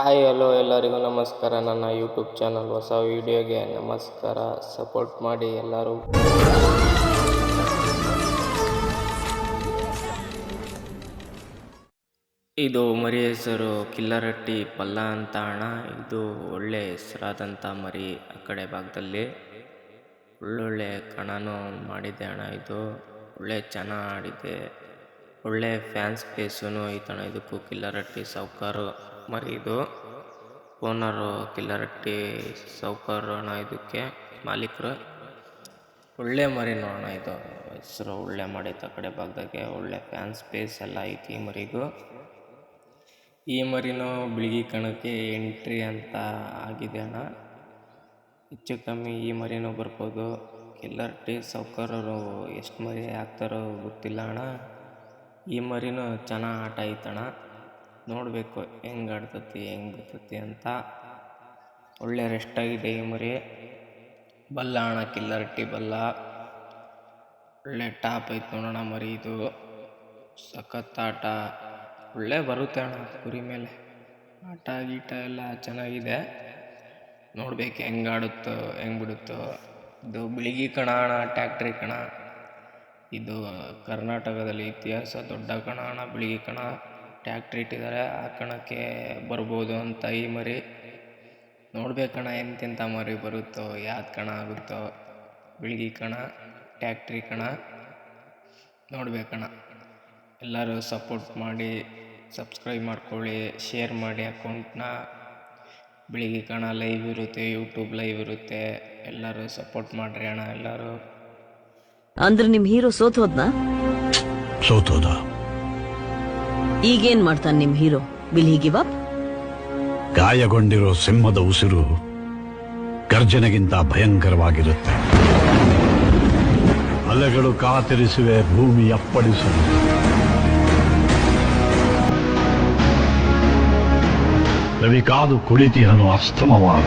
Hi hello ಎಲ್ಲರಿಗೂ ನಮಸ್ಕಾರ. ನನ್ನ ಯೂಟ್ಯೂಬ್ ಚಾನಲ್ ಹೊಸ ವೀಡಿಯೋಗೆ ನಮಸ್ಕಾರ. ಸಪೋರ್ಟ್ ಮಾಡಿ ಎಲ್ಲರೂ. ಇದು ಮರಿ ಹೆಸರು ಕಿಲ್ಲರಟ್ಟಿ ಪಲ್ಲ ಅಂತ ಅಣ್ಣ. ಇದು ಒಳ್ಳೆ ಹೆಸರಾದಂಥ ಮರಿ ಆ ಕಡೆ ಭಾಗದಲ್ಲಿ. ಒಳ್ಳೊಳ್ಳೆ ಕಣನೂ ಮಾಡಿದೆ ಅಣ್ಣ ಇದು. ಒಳ್ಳೆ ಚೆನ್ನಾಗಿ ಆಡಿದೆ ಒಳ್ಳೆ ಫ್ಯಾನ್ಸ್ ಸ್ಪೇಸೂ ಐತಣ್ಣ. ಇದಕ್ಕೂ ಕಿಲ್ಲರಟ್ಟಿ ಸಾವ್ಕಾರು ಮರಿ ಇದು ಓನರು ಕಿಲ್ಲರಟ್ಟಿ ಸಾವ್ಕಾರು ಅಣ್ಣ ಇದಕ್ಕೆ ಮಾಲೀಕರು. ಒಳ್ಳೆ ಮರಿ ನೋಡೋಣ ಇದು. ಹೆಸರು ಒಳ್ಳೆ ಮಾಡೈತೆ ಆ ಕಡೆ ಭಾಗದಾಗೆ ಒಳ್ಳೆ ಫ್ಯಾನ್ ಸ್ಪೇಸ್ ಎಲ್ಲ ಐತಿ ಈ ಮರಿಗೂ. ಈ ಮರಿನೂ ಬಿಳಿಗಿ ಕಣಕ್ಕೆ ಎಂಟ್ರಿ ಅಂತ ಆಗಿದೆ ಅಣ್ಣ. ಹೆಚ್ಚು ಕಮ್ಮಿ ಈ ಮರಿನೂ ಬರ್ಬೋದು. ಕಿಲ್ಲರಟ್ಟಿ ಟಿ ಸೌಕರರು ಎಷ್ಟು ಮರಿ ಹಾಕ್ತಾರೋ ಗೊತ್ತಿಲ್ಲ ಅಣ್ಣ. ಈ ಮರಿನೂ ಚೆನ್ನಾಗಿ ಆಟ ಆಯ್ತಣ್ಣ. ನೋಡಬೇಕು ಹೆಂಗೆ ಆಡ್ತತಿ, ಹೆಂಗೆ ಬಿಡ್ತತಿ ಅಂತ. ಒಳ್ಳೆ ರೆಸ್ಟ್ ಆಗಿದೆ ಈ ಮರಿ. ಬಲ್ಲ ಅಣ್ಣ ಕಿಲ್ಲರ್ ಟಿ ಬಲ್ಲ. ಒಳ್ಳೆ ಟಾಪ್ ಐತೆ ನೋಡೋಣ ಮರಿ ಇದು. ಸಖತ್ ಆಟ. ಒಳ್ಳೆ ಬರುತ್ತೆ ಅಣ್ಣ ಕುರಿ ಮೇಲೆ. ಆಟ, ಗೀಟ ಎಲ್ಲ ಚೆನ್ನಾಗಿದೆ. ನೋಡ್ಬೇಕು ಹೆಂಗೆ ಆಡುತ್ತೋ, ಹೆಂಗೆ ಬಿಡುತ್ತೋ. ಇದು ಬಿಳಿಗಿ ಕಣ ಅಣ್ಣ ಟ್ಯಾಕ್ಟ್ರಿ ಕಣ. ಇದು ಕರ್ನಾಟಕದಲ್ಲಿ ಇತಿಹಾಸ ದೊಡ್ಡ ಕಣ ಅಣ್ಣ ಬಿಳಿಗಿ ಕಣ, ಟ್ಯಾಕ್ಟ್ರ್ ಇಟ್ಟಿದ್ದಾರೆ. ಆ ಕಣಕ್ಕೆ ಬರ್ಬೋದು ಅಂತ ಈ ಮರಿ. ನೋಡ್ಬೇಕಣ ಎಂತೆಂಥ ಮರಿ ಬರುತ್ತೋ, ಯಾವ್ದು ಕಣ ಆಗುತ್ತೋ. ಬಿಳಿಗಿ ಕಣ, ಟ್ಯಾಕ್ಟ್ರಿ ಕಣ. ನೋಡ್ಬೇಕಣ ಎಲ್ಲರೂ ಸಪೋರ್ಟ್ ಮಾಡಿ, ಸಬ್ಸ್ಕ್ರೈಬ್ ಮಾಡ್ಕೊಳ್ಳಿ, ಶೇರ್ ಮಾಡಿ ಅಕೌಂಟ್ನ. ಬೆಳಿಗ್ಗೆ ಕಣ ಲೈವ್ ಇರುತ್ತೆ, ಯೂಟ್ಯೂಬ್ ಲೈವ್ ಇರುತ್ತೆ. ಎಲ್ಲರೂ ಸಪೋರ್ಟ್ ಮಾಡಿರಿ ಅಣ್ಣ, ಎಲ್ಲರೂ. ಅಂದ್ರೆ ನಿಮ್ ಹೀರೋ ಸೋತ್ ಹೋದ್ನಾ ಸೋತೋದ ಈಗೇನ್ ಮಾಡ್ತಾನೆ ನಿಮ್ hero? Will he give up? ಗಾಯಗೊಂಡಿರೋ ಸಿಂಹದ ಉಸಿರು ಗರ್ಜನೆಗಿಂತ ಭಯಂಕರವಾಗಿರುತ್ತೆ. ಅಲೆಗಳು ಕಾತಿರಿಸುವೆ ಭೂಮಿ ಅಪ್ಪಳಿಸುವೆ ರವಿ ಕಾದು ಕುಳಿತಿಹನು ಅಸ್ತಮವಾದ